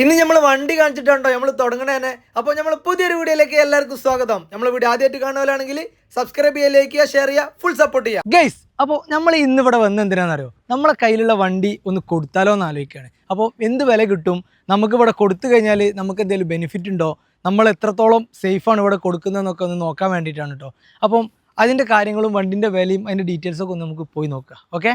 ഇന്ന് നമ്മൾ വണ്ടി കാണിച്ചിട്ടുണ്ടോ? നമ്മൾ തുടങ്ങണേ തന്നെ അപ്പോൾ നമ്മൾ പുതിയൊരു വീഡിയോയിലേക്ക് എല്ലാവർക്കും സ്വാഗതം. നമ്മൾ വീഡിയോ ആദ്യമായിട്ട് കാണുകയാണെങ്കിൽ സബ്സ്ക്രൈബ് ചെയ്യുക ലൈക്ക് ചെയ്യുക ഷെയർ ചെയ്യുക ഫുൾ സപ്പോർട്ട് ചെയ്യുക. ഗൈസ് അപ്പോൾ നമ്മൾ ഇന്ന് ഇവിടെ വന്ന് എന്തിനാണെന്നറിയോ നമ്മളെ കയ്യിലുള്ള വണ്ടി ഒന്ന് കൊടുത്താലോ എന്ന് ആലോചിക്കുകയാണ്. അപ്പോൾ എന്ത് വില കിട്ടും? നമുക്ക് ഇവിടെ കൊടുത്തു കഴിഞ്ഞാൽ നമുക്ക് എന്തെങ്കിലും ബെനിഫിറ്റ് ഉണ്ടോ? നമ്മൾ എത്രത്തോളം സേഫാണ് ഇവിടെ കൊടുക്കുന്നതെന്നൊക്കെ ഒന്ന് നോക്കാൻ വേണ്ടിയിട്ടാണ് കേട്ടോ അപ്പം അതിന്റെ കാര്യങ്ങളും വണ്ടിന്റെ വിലയും അതിന്റെ ഡീറ്റെയിൽസൊക്കെ ഒന്ന് നമുക്ക് പോയി നോക്കാം. ഓക്കെ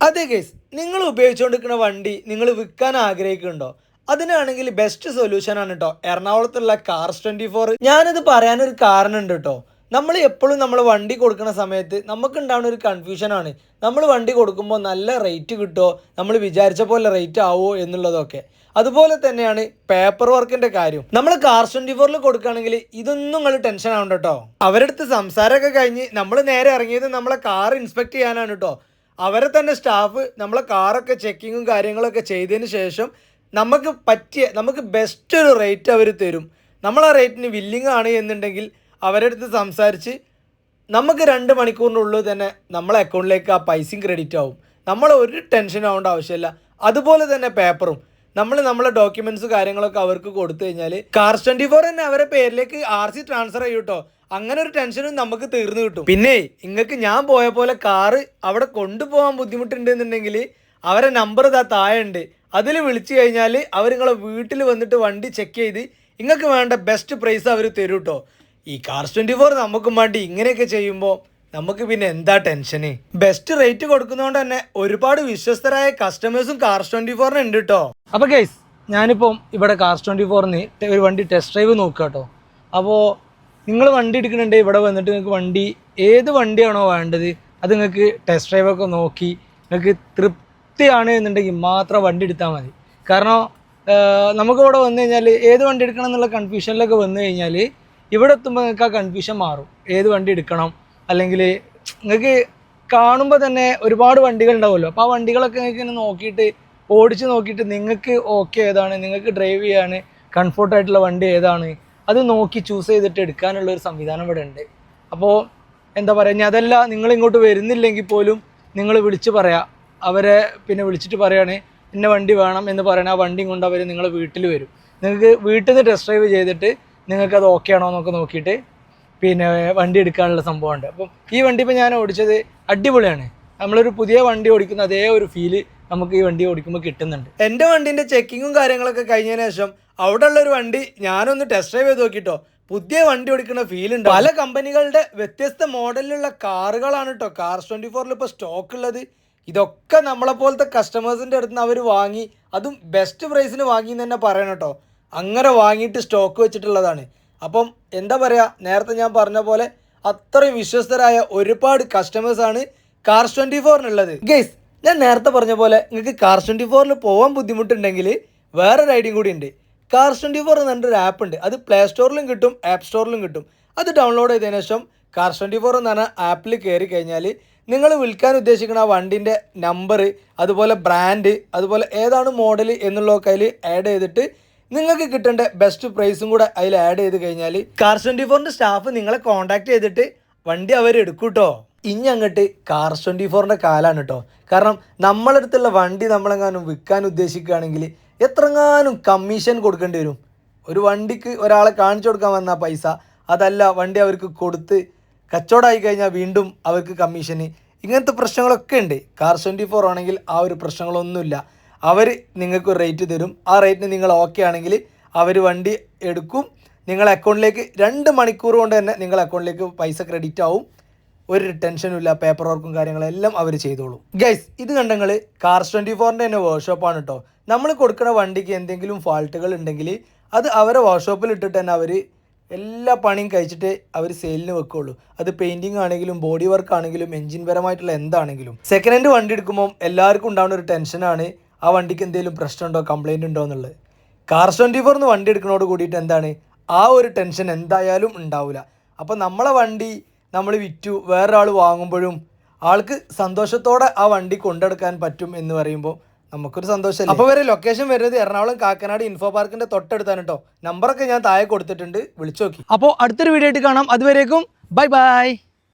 അതെ കേസ് നിങ്ങൾ ഉപയോഗിച്ചുകൊണ്ടിരിക്കുന്ന വണ്ടി നിങ്ങൾ വിൽക്കാൻ ആഗ്രഹിക്കുന്നുണ്ടോ? അതിനാണെങ്കിൽ ബെസ്റ്റ് സൊല്യൂഷൻ ആണ് കേട്ടോ എറണാകുളത്തുള്ള കാർസ് ട്വന്റി ഫോർ ഞാനിത് പറയാനൊരു കാരണം ഉണ്ട് കേട്ടോ നമ്മൾ എപ്പോഴും നമ്മൾ വണ്ടി കൊടുക്കുന്ന സമയത്ത് നമുക്ക് ഉണ്ടാവുന്ന ഒരു കൺഫ്യൂഷൻ ആണ്. നമ്മൾ വണ്ടി കൊടുക്കുമ്പോൾ നല്ല റേറ്റ് കിട്ടുമോ നമ്മൾ വിചാരിച്ച പോലെ റേറ്റ് ആവുമോ എന്നുള്ളതൊക്കെ. അതുപോലെ തന്നെയാണ് പേപ്പർ വർക്കിന്റെ കാര്യം. നമ്മൾ കാർ ട്വന്റി ഫോറിൽ കൊടുക്കുകയാണെങ്കിൽ ഇതൊന്നും നിങ്ങൾ ടെൻഷൻ ആവണ്ട കേട്ടോ അവരടുത്ത് സംസാരമൊക്കെ കഴിഞ്ഞ് നമ്മൾ നേരെ ഇറങ്ങിയത് നമ്മളെ കാർ ഇൻസ്പെക്ട് ചെയ്യാനാണ് കേട്ടോ അവരെ തന്നെ സ്റ്റാഫ് നമ്മളെ കാറൊക്കെ ചെക്കിങ്ങും കാര്യങ്ങളൊക്കെ ചെയ്തതിന് ശേഷം നമുക്ക് പറ്റിയ നമുക്ക് ബെസ്റ്റ് ഒരു റേറ്റ് അവർ തരും. നമ്മൾ ആ റേറ്റിന് വില്ലിങ് ആണ് എന്നുണ്ടെങ്കിൽ അവരുടെ അടുത്ത് സംസാരിച്ച് നമുക്ക് രണ്ട് മണിക്കൂറിനുള്ളിൽ തന്നെ നമ്മളെ അക്കൗണ്ടിലേക്ക് ആ പൈസയും ക്രെഡിറ്റ് ആവും. നമ്മൾ ഒരു ടെൻഷൻ ആവേണ്ട ആവശ്യമില്ല. അതുപോലെ തന്നെ പേപ്പറും നമ്മൾ നമ്മളെ ഡോക്യുമെന്റ്സ് കാര്യങ്ങളൊക്കെ അവർക്ക് കൊടുത്തു കഴിഞ്ഞാൽ കാർ ട്വന്റി ഫോർ തന്നെ അവരെ പേരിലേക്ക് ആർ സി ട്രാൻസ്ഫർ ചെയ്യും കേട്ടോ അങ്ങനെ ഒരു ടെൻഷനും നമുക്ക് തീർന്നു കിട്ടും. പിന്നെ നിങ്ങൾക്ക് ഞാൻ പോയ പോലെ കാറ് അവിടെ കൊണ്ടുപോകാൻ ബുദ്ധിമുട്ടുണ്ടെന്നുണ്ടെങ്കിൽ അവരെ നമ്പർ ഇതാ താഴെ ഉണ്ട്. അതിൽ വിളിച്ചു കഴിഞ്ഞാൽ അവർ നിങ്ങളെ വീട്ടിൽ വന്നിട്ട് വണ്ടി ചെക്ക് ചെയ്ത് നിങ്ങൾക്ക് വേണ്ട ബെസ്റ്റ് പ്രൈസ് അവർ തരും കേട്ടോ ഈ കാർസ് ട്വന്റി ഫോർ നമുക്കും വേണ്ടി ഇങ്ങനെയൊക്കെ ചെയ്യുമ്പോൾ നമുക്ക് പിന്നെ എന്താ ടെൻഷന് ബെസ്റ്റ് റേറ്റ് കൊടുക്കുന്നതുകൊണ്ട് തന്നെ ഒരുപാട് വിശ്വസ്തരായ കസ്റ്റമേഴ്സും കാർസ് ട്വന്റി ഫോറിന് ഉണ്ട് കേട്ടോ അപ്പോൾ ഗൈസ് ഞാനിപ്പം ഇവിടെ കാർസ് ട്വന്റി ഫോറിന് ഒരു വണ്ടി ടെസ്റ്റ് ഡ്രൈവ് നോക്കുക കേട്ടോ അപ്പോൾ നിങ്ങൾ വണ്ടി എടുക്കുന്നുണ്ട് ഇവിടെ വന്നിട്ട് നിങ്ങൾക്ക് വണ്ടി ഏത് വണ്ടിയാണോ വേണ്ടത് അത് നിങ്ങൾക്ക് ടെസ്റ്റ് ഡ്രൈവ് ഒക്കെ നോക്കി നിങ്ങൾക്ക് തൃപ്തിയാണ് എന്നുണ്ടെങ്കിൽ മാത്രം വണ്ടി എടുത്താൽ മതി. കാരണം നമുക്ക് ഇവിടെ വന്നു കഴിഞ്ഞാൽ ഏത് വണ്ടി എടുക്കണം എന്നുള്ള കൺഫ്യൂഷനിലൊക്കെ വന്നു കഴിഞ്ഞാൽ ഇവിടെ എത്തുമ്പോൾ നിങ്ങൾക്ക് ആ കൺഫ്യൂഷൻ മാറും. ഏത് വണ്ടി എടുക്കണം? അല്ലെങ്കിൽ നിങ്ങൾക്ക് കാണുമ്പോൾ തന്നെ ഒരുപാട് വണ്ടികൾ ഉണ്ടാവുമല്ലോ. അപ്പോൾ ആ വണ്ടികളൊക്കെ നിങ്ങൾക്ക് ഇങ്ങനെ നോക്കിയിട്ട് ഓടിച്ച് നോക്കിയിട്ട് നിങ്ങൾക്ക് ഓക്കെ ഏതാണ് നിങ്ങൾക്ക് ഡ്രൈവ് ചെയ്യാണ് കംഫോർട്ടായിട്ടുള്ള വണ്ടി ഏതാണ് അത് നോക്കി ചൂസ് ചെയ്തിട്ട് എടുക്കാനുള്ള ഒരു സംവിധാനം ഇവിടെ ഉണ്ട്. അപ്പോൾ എന്താ പറയുക ഇനി അതല്ല നിങ്ങൾ ഇങ്ങോട്ട് വരുന്നില്ലെങ്കിൽ പോലും നിങ്ങൾ വിളിച്ച് പറയാം. അവരെ പിന്നെ വിളിച്ചിട്ട് പറയുകയാണ് ഇന്ന വണ്ടി വേണം എന്ന് പറയണ ആ വണ്ടിയും കൊണ്ട് അവർ നിങ്ങളെ വീട്ടിൽ വരും. നിങ്ങൾക്ക് വീട്ടിൽ നിന്ന് ടെസ്റ്റ് ഡ്രൈവ് ചെയ്തിട്ട് നിങ്ങൾക്ക് അത് ഓക്കെ ആണോ എന്നൊക്കെ നോക്കിയിട്ട് പിന്നെ വണ്ടി എടുക്കാനുള്ള സംഭവമുണ്ട്. അപ്പം ഈ വണ്ടി ഇപ്പോൾ ഞാൻ ഓടിച്ചത് അടിപൊളിയാണ്. നമ്മളൊരു പുതിയ വണ്ടി ഓടിക്കുന്ന അതേ ഒരു ഫീൽ നമുക്ക് ഈ വണ്ടി ഓടിക്കുമ്പോൾ കിട്ടുന്നുണ്ട്. എന്റെ വണ്ടിന്റെ ചെക്കിങ്ങും കാര്യങ്ങളൊക്കെ കഴിഞ്ഞതിന് ശേഷം അവിടെ ഉള്ള ഒരു വണ്ടി ഞാനൊന്ന് ടെസ്റ്റ് ഡ്രൈവ് ചെയ്ത് നോക്കിട്ടോ. പുതിയ വണ്ടി ഓടിക്കുന്ന ഫീൽ ഉണ്ട്. പല കമ്പനികളുടെ വ്യത്യസ്ത മോഡലിലുള്ള കാറുകളാണ് കേട്ടോ കാർ ട്വന്റി ഫോറിൽ ഇപ്പോൾ സ്റ്റോക്ക് ഉള്ളത്. ഇതൊക്കെ നമ്മളെ പോലത്തെ കസ്റ്റമേഴ്സിന്റെ അടുത്ത് നിന്ന് അവർ വാങ്ങി അതും ബെസ്റ്റ് പ്രൈസിന് വാങ്ങി എന്ന് തന്നെ പറയണം കേട്ടോ. അങ്ങനെ വാങ്ങിയിട്ട് സ്റ്റോക്ക് വെച്ചിട്ടുള്ളതാണ്. അപ്പം എന്താ പറയുക നേരത്തെ ഞാൻ പറഞ്ഞ പോലെ അത്രയും വിശ്വസ്തരായ ഒരുപാട് കസ്റ്റമേഴ്സാണ് കാർ ട്വന്റി ഫോറിനുള്ളത് ഗെയ്സ് ഞാൻ നേരത്തെ പറഞ്ഞ പോലെ നിങ്ങൾക്ക് കാർ ട്വന്റി ഫോറിൽ പോകാൻ ബുദ്ധിമുട്ടുണ്ടെങ്കിൽ വേറൊരു റൈഡിങ് കൂടി ഉണ്ട് കാർ ട്വന്റി ഫോർ എന്ന് പറഞ്ഞൊരു ആപ്പ് ഉണ്ട്. അത് പ്ലേ സ്റ്റോറിലും കിട്ടും ആപ്പ് സ്റ്റോറിലും കിട്ടും. അത് ഡൗൺലോഡ് ചെയ്തതിനു ശേഷം കാർ ട്വന്റി ഫോർ എന്ന് പറഞ്ഞ ആപ്പിൽ കയറി കഴിഞ്ഞാൽ നിങ്ങൾ വിൽക്കാൻ ഉദ്ദേശിക്കുന്ന ആ വണ്ടിന്റെ നമ്പർ അതുപോലെ ബ്രാൻഡ് അതുപോലെ ഏതാണ് മോഡൽ എന്നുള്ളതൊക്കെ അതിൽ ആഡ് ചെയ്തിട്ട് നിങ്ങൾക്ക് കിട്ടേണ്ട ബെസ്റ്റ് പ്രൈസും കൂടെ അതിൽ ആഡ് ചെയ്ത് കഴിഞ്ഞാൽ കാർ ട്വന്റി ഫോറിന്റെ സ്റ്റാഫ് നിങ്ങളെ കോൺടാക്ട് ചെയ്തിട്ട് വണ്ടി അവർ എടുക്കൂട്ടോ ഇനി അങ്ങോട്ട് കാർ ട്വന്റി ഫോറിന്റെ കാലാണ് കേട്ടോ കാരണം നമ്മളടുത്തുള്ള വണ്ടി നമ്മളെങ്ങാനും വിൽക്കാൻ ഉദ്ദേശിക്കുകയാണെങ്കിൽ എത്രങ്ങാനും കമ്മീഷൻ കൊടുക്കേണ്ടി വരും. ഒരു വണ്ടിക്ക് ഒരാളെ കാണിച്ചു കൊടുക്കാൻ വന്ന പൈസ അതല്ല വണ്ടി അവർക്ക് കൊടുത്ത് കച്ചവടമായി കഴിഞ്ഞാൽ വീണ്ടും അവർക്ക് കമ്മീഷന് ഇങ്ങനത്തെ പ്രശ്നങ്ങളൊക്കെ ഉണ്ട്. കാർ ട്വന്റി ഫോർ ആണെങ്കിൽ ആ ഒരു പ്രശ്നങ്ങളൊന്നുമില്ല. അവർ നിങ്ങൾക്ക് റേറ്റ് തരും. ആ റേറ്റിന് നിങ്ങൾ ഓക്കെ ആണെങ്കിൽ അവർ വണ്ടി എടുക്കും. നിങ്ങളെ അക്കൗണ്ടിലേക്ക് രണ്ട് മണിക്കൂർ കൊണ്ട് തന്നെ നിങ്ങളുടെ അക്കൗണ്ടിലേക്ക് പൈസ ക്രെഡിറ്റ് ആവും. ഒരു ടെൻഷനും ഇല്ല. പേപ്പർ വർക്കും കാര്യങ്ങളെല്ലാം അവർ ചെയ്തോളും. ഗൈസ് ഇത് കണ്ടെങ്കിൽ കാർ ട്വന്റി ഫോറിന്റെ തന്നെ വർക്ക്ഷോപ്പാണ് കേട്ടോ നമ്മൾ കൊടുക്കുന്ന വണ്ടിക്ക് എന്തെങ്കിലും ഫാൾട്ടുകൾ ഉണ്ടെങ്കിൽ അത് അവരെ വർക്ക്ഷോപ്പിൽ ഇട്ടിട്ട് തന്നെ അവർ എല്ലാ പണിയും കഴിച്ചിട്ട് അവർ സെയിലിന് വെക്കുള്ളൂ. അത് പെയിന്റിങ് ആണെങ്കിലും ബോഡി വർക്ക് ആണെങ്കിലും എഞ്ചിൻ പരമായിട്ടുള്ള എന്താണെങ്കിലും. സെക്കൻഡ് ഹാൻഡ് വണ്ടി എടുക്കുമ്പോൾ എല്ലാവർക്കും ഉണ്ടാവുന്ന ഒരു ടെൻഷനാണ് ആ വണ്ടിക്ക് എന്തെങ്കിലും പ്രശ്നമുണ്ടോ കംപ്ലൈന്റ് ഉണ്ടോ എന്നുള്ളത്. കാർ ട്വന്റി ഫോറിന്ന് വണ്ടി എടുക്കുന്നതോട് കൂടിയിട്ട് എന്താണ് ആ ഒരു ടെൻഷൻ എന്തായാലും ഉണ്ടാവില്ല അപ്പോൾ നമ്മളെ വണ്ടി നമ്മൾ വിറ്റു വേറൊരാൾ വാങ്ങുമ്പോഴും ആൾക്ക് സന്തോഷത്തോടെ ആ വണ്ടി കൊണ്ടെടുക്കാൻ പറ്റും എന്ന് പറയുമ്പോൾ നമുക്കൊരു സന്തോഷം അപ്പോൾ വരെ ലൊക്കേഷൻ വരുന്നത് എറണാകുളം കാക്കനാട് ഇൻഫോ പാർക്കിന്റെ തൊട്ടടുത്താണ് കേട്ടോ നമ്പറൊക്കെ ഞാൻ താഴെ കൊടുത്തിട്ടുണ്ട്. വിളിച്ചു നോക്കി. അപ്പോൾ അടുത്തൊരു വീഡിയോ ആയിട്ട് കാണാം. അതുവരേക്കും ബൈ ബൈ